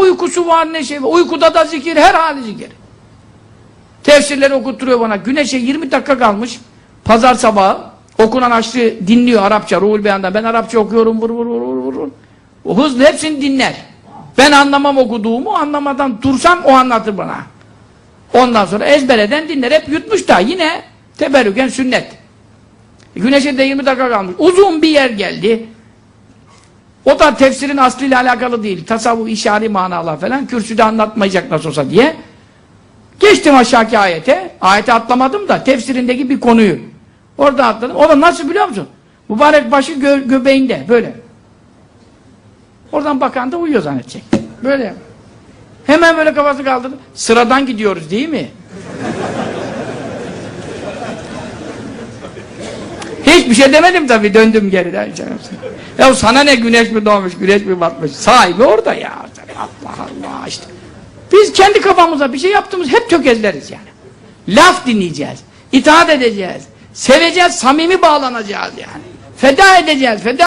uykusu var ne şey var. Uykuda da zikir, her hali zikir. Tefsirleri okutturuyor bana. Güneşe 20 dakika kalmış. Pazar sabahı okunan açtı dinliyor Arapça, Ruhul Beyan'da. Ben Arapça okuyorum, vur vur vur vur vur. O hızlı hepsini dinler. Ben anlamam okuduğumu, anlamadan dursam o anlatır bana. Ondan sonra ezbereden dinler. Hep yutmuş da yine teberrüken sünnet. Güneşe de 20 dakika kalmış. Uzun bir yer geldi. O da tefsirin aslıyla alakalı değil. Tasavvuf, işari manalar falan. Kürsüde anlatmayacak nasıl olsa diye. Geçtim aşağıki ayete. Ayete atlamadım da tefsirindeki bir konuyu. Orada atladım. O da nasıl biliyor musun? Mübarek başı gö göbeğinde. Böyle. Oradan bakan da uyuyor zannedecek. Böyle. Hemen böyle kafası kaldırdı. Sıradan gidiyoruz değil mi? Hiçbir şey demedim tabii döndüm geriden. Ya sana ne güneş mi doğmuş, güneş mi batmış? Sahibi orada ya. Allah Allah işte. Biz kendi kafamıza bir şey yaptığımız hep tökezleriz yani. Laf dinleyeceğiz, itaat edeceğiz, seveceğiz, samimi bağlanacağız yani. Feda edeceğiz, feda